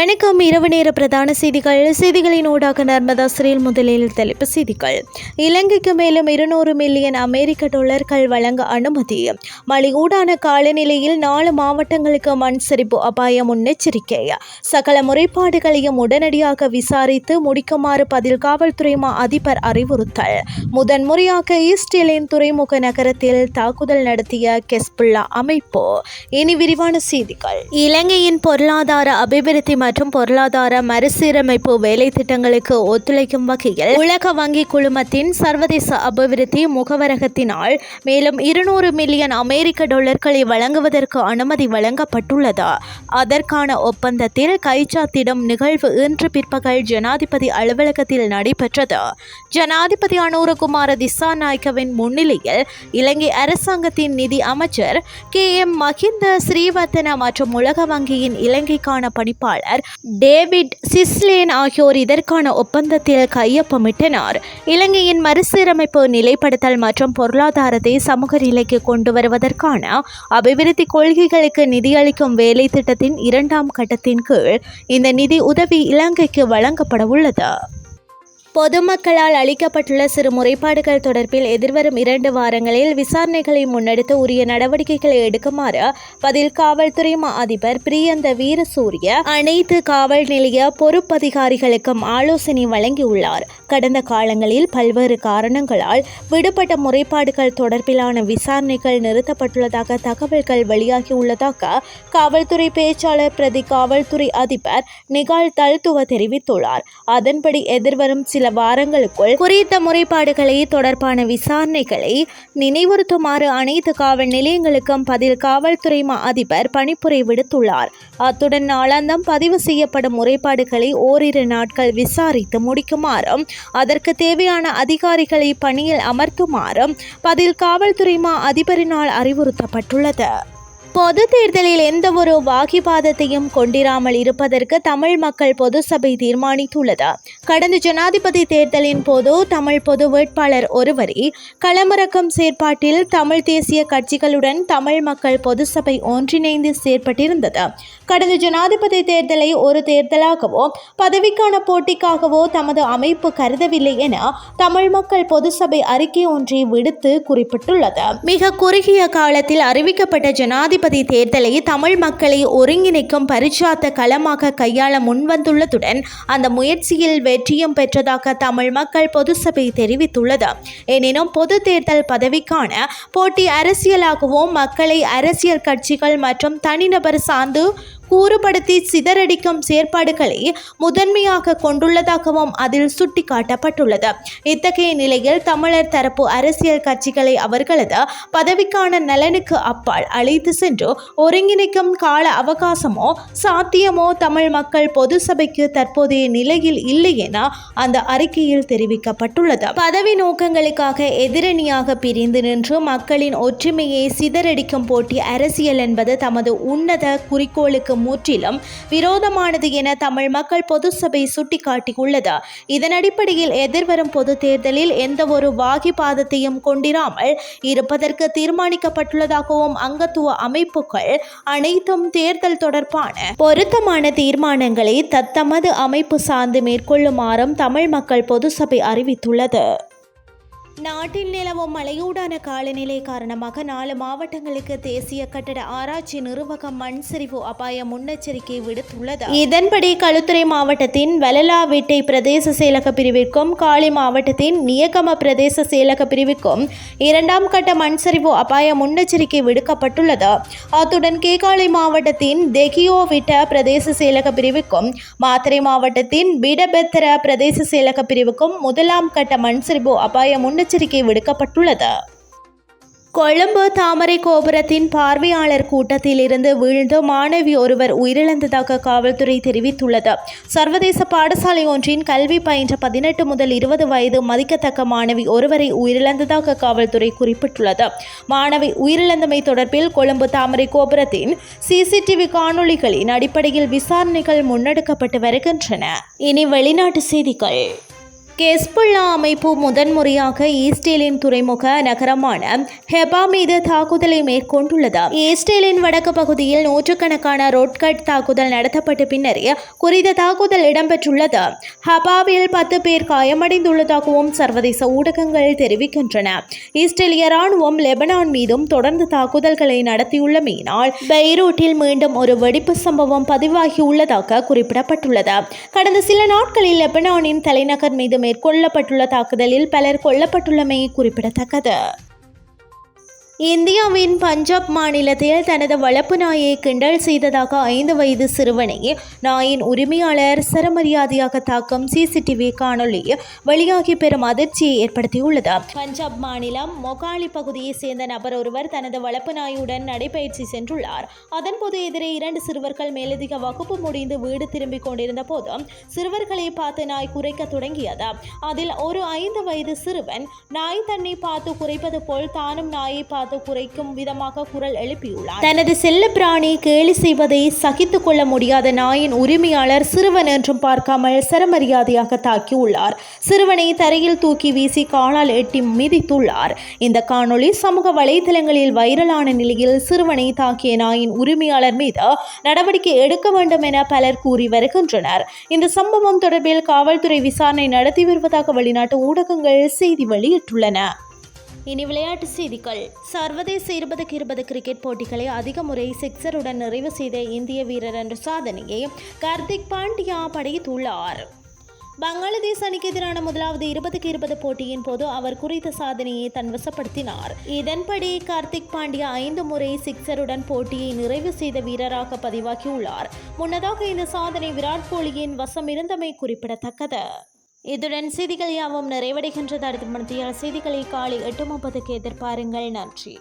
வணக்கம். இரவு நேர பிரதான செய்திகள். செய்திகளின் ஊடாக நர்மதா சிறையில் முதலில் தலைப்பு செய்திகள். இலங்கைக்கு மேலும் இருநூறு மில்லியன் அமெரிக்க டாலர்கள் வழங்க அனுமதி. மழையூடான காலநிலையில் நாலு மாவட்டங்களுக்கு மண் சரிப்பு அபாய முன்னெச்சரிக்கை. சகல முறைப்பாடுகளையும் உடனடியாக விசாரித்து முடிக்குமாறு பதில் காவல்துறை மா அதிபர் அறிவுறுத்தல். முதன்முறையாக ஈஸ்டிலின் துறைமுக நகரத்தில் தாக்குதல் நடத்திய கெஸ்புல்லா அமைப்பு. இனி விரிவான செய்திகள். இலங்கையின் பொருளாதார அபிவிருத்தி மற்றும் பொருளாதார மறுசீரமைப்பு வேலை திட்டங்களுக்கு ஒத்துழைக்கும் வகையில் உலக வங்கி குழுமத்தின் சர்வதேச அபிவிருத்தி முகவரகத்தினால் மேலும் இருநூறு மில்லியன் அமெரிக்க டாலர்களை வழங்குவதற்கு அனுமதி வழங்கப்பட்டுள்ளது. அதற்கான ஒப்பந்தத்தில் கைச்சாத்திடும் நிகழ்வு இன்று பிற்பகல் ஜனாதிபதி அலுவலகத்தில் நடைபெற்றது. ஜனாதிபதி அனுரகுமார திசாநாயக்கவின் முன்னிலையில் இலங்கை அரசாங்கத்தின் நிதி அமைச்சர் கே எம் மஹிந்த ஸ்ரீவர்த்தன மற்றும் உலக வங்கியின் இலங்கைக்கான பணிப்பாளர் டேவிட் சிஸ்லேன் ஆகியோர் இதற்கான ஒப்பந்தத்தில் கையொப்பமிட்டனர். இலங்கையின் மறுசீரமைப்பு நிலைப்படுத்தல் மற்றும் பொருளாதாரத்தை சமூக நிலைக்கு கொண்டு வருவதற்கான அபிவிருத்தி கொள்கைகளுக்கு நிதியளிக்கும் வேலை திட்டத்தின் இரண்டாம் கட்டத்தின் கீழ் இந்த நிதி உதவி இலங்கைக்கு வழங்கப்பட உள்ளது. பொதுமக்களால் அளிக்கப்பட்டுள்ள சிறு முறைப்பாடுகள் தொடர்பில் எதிர்வரும் இரண்டு வாரங்களில் விசாரணைகளை முன்னெடுத்து உரிய நடவடிக்கைகளை எடுக்குமாறு பதில் காவல்துறை அதிபர் பிரியந்த வீரசூரிய அனைத்து காவல் நிலைய பொறுப்பதிகாரிகளுக்கும் ஆலோசனை வழங்கியுள்ளார். கடந்த காலங்களில் பல்வேறு காரணங்களால் விடுபட்ட முறைப்பாடுகள் தொடர்பிலான விசாரணைகள் நிறுத்தப்பட்டுள்ளதாக தகவல்கள் வெளியாகியுள்ளதாக காவல்துறை பேச்சாளர் பிரதி காவல்துறை அதிபர் நிகால் தல்துவ தெரிவித்துள்ளார். அதன்படி எதிர்வரும் சில வாரங்களுக்குள் குறித்த முறைப்பாடுகளை தொடர்பான விசாரணைகளை நினைவுறுத்துமாறு அனைத்து காவல் நிலையங்களுக்கும் பதில் காவல்துறை மா அதிபர் பணிப்புரை விடுத்துள்ளார். அத்துடன் நாளாந்தம் பதிவு செய்யப்படும் முறைப்பாடுகளை ஓரிரு நாட்கள் விசாரித்து முடிக்குமாறும் அதற்கு தேவையான அதிகாரிகளை பணியில் அமர்த்துமாறும் பதில் காவல்துறை மா அதிபரினால் அறிவுறுத்தப்பட்டுள்ளது. பொது தேர்தலில் எந்த ஒரு வாகிபாதத்தையும் கொண்டிராமல் இருப்பதற்கு தமிழ் மக்கள் பொது சபை தீர்மானித்துள்ளது. கடந்த ஜனாதிபதி தேர்தலின் போது தமிழ் பொது வேட்பாளர் ஒருவரை களமிறக்கம் செயற்பாட்டில் தமிழ் தேசிய கட்சிகளுடன் தமிழ் மக்கள் பொது சபை ஒன்றிணைந்து செயற்பட்டிருந்தது. கடந்த ஜனாதிபதி தேர்தலை ஒரு தேர்தலாகவோ பதவிக்கான போட்டிக்காகவோ தமது அமைப்பு கருதவில்லை என தமிழ் மக்கள் பொது சபை அறிக்கை ஒன்றை விடுத்து குறிப்பிட்டுள்ளது. மிக குறுகிய காலத்தில் அறிவிக்கப்பட்ட ஜனாதிபதி ஜனாதிபதி தேர்தலை தமிழ் மக்களை ஒருங்கிணைக்கும் பரிச்சாத்த களமாக கையாள முன்வந்துள்ளதுடன் அந்த முயற்சியில் வெற்றியும் பெற்றதாக தமிழ் மக்கள் பொது சபை தெரிவித்துள்ளது. எனினும் பொது தேர்தல் பதவிக்கான போட்டி அரசியலாகவோ மக்களை அரசியல் கட்சிகள் மற்றும் தனிநபர் சார்ந்து கூறுபடுத்தி சிதறடிக்கும் செயற்பாடுகளை முதன்மையாக கொண்டுள்ளதாகவும் அதில் சுட்டிக்காட்டப்பட்டுள்ளது. இத்தகைய நிலையில் தமிழர் தரப்பு அரசியல் கட்சிகளை அவர்களது பதவிக்கான நலனுக்கு அப்பால் அழைத்து சென்று ஒருங்கிணைக்கும் கால அவகாசமோ சாத்தியமோ தமிழ் மக்கள் பொது சபைக்கு தற்போதைய நிலையில் இல்லை என அந்த அறிக்கையில் தெரிவிக்கப்பட்டுள்ளது. பதவி நோக்கங்களுக்காக எதிரணியாக பிரிந்து நின்று மக்களின் ஒற்றுமையை சிதறடிக்கும் போட்டி அரசியல் என்பது தமது உன்னத குறிக்கோளுக்கு முற்றிலும் விரோதமானது என தமிழ் மக்கள் பொது சபை சுட்டிக்காட்டியுள்ளது. இதன் அடிப்படையில் எதிர்வரும் பொது தேர்தலில் எந்த ஒரு வாகிபாதத்தையும் கொண்டிராமல் இருப்பதற்கு தீர்மானிக்கப்பட்டுள்ளதாகவும் அங்கத்துவ அமைப்புகள் அனைத்தும் தேர்தல் தொடர்பான பொருத்தமான தீர்மானங்களை தத்தமது அமைப்பு சார்ந்து மேற்கொள்ளுமாறும் தமிழ் மக்கள் பொது சபை அறிவித்துள்ளது. நாட்டில் நிலவும் மழையூடான காலநிலை காரணமாக நாலு மாவட்டங்களுக்கு தேசிய கட்டட ஆராய்ச்சி நிறுவகம் மண் சரிவு அபாய முன்னெச்சரிக்கை விடுத்துள்ளது. இதன்படி களுத்துறை மாவட்டத்தின் வலலாவிட்டை பிரதேச செயலக பிரிவிற்கும் காளி மாவட்டத்தின் நியகம பிரதேச செயலக பிரிவிற்கும் இரண்டாம் கட்ட மண் சரிவு அபாய முன்னெச்சரிக்கை விடுக்கப்பட்டுள்ளது. அத்துடன் கேகாலை மாவட்டத்தின் தெகியோவிட்ட பிரதேச செயலக பிரிவுக்கும் மாத்திரை மாவட்டத்தின் பிடபெத்தர பிரதேச செயலக பிரிவுக்கும் முதலாம் கட்ட மண் சரிவு அபாய முன்னெச்சரிக்கை விடுக்கப்பட்டுள்ளது. கொழும்பு தாமரை கோபுரத்தின் பார்வையாளர் கூட்டத்தில் இருந்து வீழ்ந்து மாணவி ஒருவர் உயிரிழந்ததாக காவல்துறை தெரிவித்துள்ளது. சர்வதேச பாடசாலை ஒன்றின் கல்வி பயின்ற பதினெட்டு முதல் இருபது வயது மதிக்கத்தக்க மாணவி ஒருவரை உயிரிழந்ததாக காவல்துறை குறிப்பிட்டுள்ளது. மாணவி உயிரிழந்தமை தொடர்பில் கொழும்பு தாமரை கோபுரத்தின் சிசிடிவி காணொளிகளின் அடிப்படையில் விசாரணைகள் முன்னெடுக்கப்பட்டு வருகின்றன. இனி வெளிநாட்டு செய்திகள். கெஸ்புல்லா அமைப்பு முதன்முறையாக ஈஸ்டேலின் துறைமுக நகரமான ஹெபா மீது தாக்குதலை மேற்கொண்டுள்ளது. ஈஸ்டேலின் வடக்கு பகுதியில் நூற்றுக்கணக்கான ரோட்கட் தாக்குதல் நடத்தப்பட்ட பின்னர் குறித்த தாக்குதல் இடம்பெற்றுள்ளது. ஹபாவில் பத்து பேர் காயமடைந்துள்ளதாகவும் சர்வதேச ஊடகங்கள் தெரிவிக்கின்றன. இஸ்ரேலிய ராணுவம் லெபனான் மீதும் தொடர்ந்து தாக்குதல்களை நடத்தியுள்ளமையினால் பெய்ரூட்டில் மீண்டும் ஒரு வெடிப்பு சம்பவம் பதிவாகியுள்ளதாக குறிப்பிடப்பட்டுள்ளது. கடந்த சில நாட்களில் லெபனானின் தலைநகர் மீது மேற்கொள்ளப்பட்டுள்ள தாக்குதலில் பலர் கொல்லப்பட்டுள்ளமை குறிப்பிடத்தக்கது. இந்தியாவின் பஞ்சாப் மாநிலத்தில் தனது வளர்ப்பு நாயை கிண்டல் செய்ததாக ஐந்து வயது சிறுவனை நாயின் உரிமையாளர் சரமரியாதையாக தாக்கும் சிசிடிவி காணொளி வெளியாகி பெரும் அதிர்ச்சியை ஏற்படுத்தியுள்ளது. பஞ்சாப் மாநிலம் மொகாலி பகுதியைச் சேர்ந்த நபர் ஒருவர் தனது வளர்ப்பு நாயுடன் நடைபயிற்சி சென்றுள்ளார். அதன்போது எதிரே இரண்டு சிறுவர்கள் மேலதிக வகுப்பு முடிந்து வீடு திரும்பிக் கொண்டிருந்த போது சிறுவர்களை பார்த்து நாய் குறைக்க தொடங்கியது. அதில் ஒரு ஐந்து வயது சிறுவன் நாய் தன்னை பார்த்து குறைப்பது போல் தானும் நாயை பார்த்து குறைக்கும் விதமாக குரல் எழுப்பியுள்ளார். தனது செல்ல பிராணி கேலி செய்வதை சகித்துக் கொள்ள முடியாத நாயின் உரிமையாளர் சிறுவன் என்றும் பார்க்காமல் சரமரியாதையாக தாக்கியுள்ளார். சிறுவனை தரையில் தூக்கி வீசி காலால் எட்டி மிதித்துள்ளார். இந்த காணொளி சமூக வலைதளங்களில் வைரலான நிலையில் சிறுவனை தாக்கிய நாயின் உரிமையாளர் மீது நடவடிக்கை எடுக்க வேண்டும் என பலர் கூறி வருகின்றனர். இந்த சம்பவம் தொடர்பில் காவல்துறை விசாரணை நடத்தி வருவதாக வெளிநாட்டு ஊடகங்கள் செய்தி வெளியிட்டுள்ளன. இனி விளையாட்டு செய்திகள். சர்வதேச இருபதுக்கு இருபது கிரிக்கெட் போட்டிகளை அதிக முறை சிக்ஸருடன் நிறைவு செய்த இந்திய வீரர் என்ற சாதனையை கார்த்திக் பாண்டியா படைத்துள்ளார். பங்களாதேஷ் அணிக்கு எதிரான முதலாவது இருபதுக்கு இருபது போட்டியின் போது அவர் குறித்த சாதனையை தன்வசப்படுத்தினார் இதன்படி கார்த்திக் பாண்டியா ஐந்து முறை சிக்ஸருடன் போட்டியை நிறைவு செய்த வீரராக பதிவாகியுள்ளார். முன்னதாக இந்த சாதனை விராட் கோலியின் வசம் இருந்தமை குறிப்பிடத்தக்கது. இதுடன் செய்திகள் யாவும் நிறைவடைகின்றது. அடுத்த மத்திய செய்திகளை காலை எட்டு முப்பதுக்கு எதிர்பாருங்கள். நன்றி.